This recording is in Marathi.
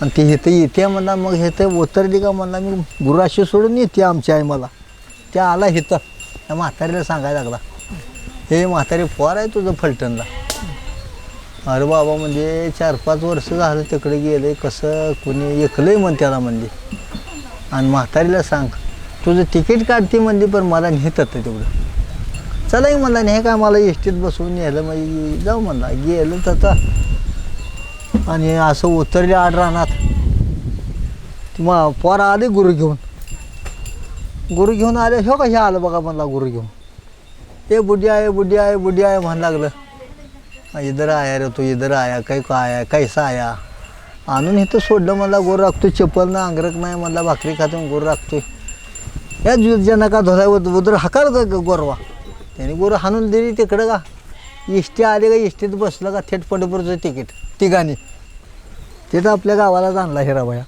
आणि ते इथं येते म्हणा मग हे तर उतरली का म्हणला मी गुरुराशी सोडून येते आमच्या आई मला. त्या आला इथं. त्या म्हातारीला सांगायला लागला हे म्हातारी पोर आहे तुझं फलटणला. अरे बाबा म्हणजे चार पाच वर्ष झालं तिकडे गेलं कसं कुणी एकलंय म्हण त्याला म्हणजे. आणि म्हातारीला सांग तुझं तिकीट काढते म्हणजे पण मला नेतात तेवढं. चला म्हणला नाही काय मला एसटीत बसवून नेलं मग जाऊ म्हणला. गेलं तर आणि असं उतरले आड राहणार मग पोरा आले गुरु घेऊन. गुरु घेऊन आले हो का आलं बघा म्हणला गुरु घेऊन. ए बुढी आहे बुढी आहे बुढी आहे म्हण लागलं. इधर आया रे तू इधर आया काही का आया कैसा आया? आणून इथं सोडलं मला गोर राखतोय चप्पल ना अंगरक नाही म्हणला भाकरी खातून गोर राखतोय. या ज्यांना का धोलाय उदर हाकार ग- गोरवा? त्याने गोर हाणून दिली तिकडं का? इष्टी आली का इष्टीत बसलं का थेट पंढरपूरचं तिकीट तिघांनी. तिथं आपल्या गावाला जाणला हिराबाया.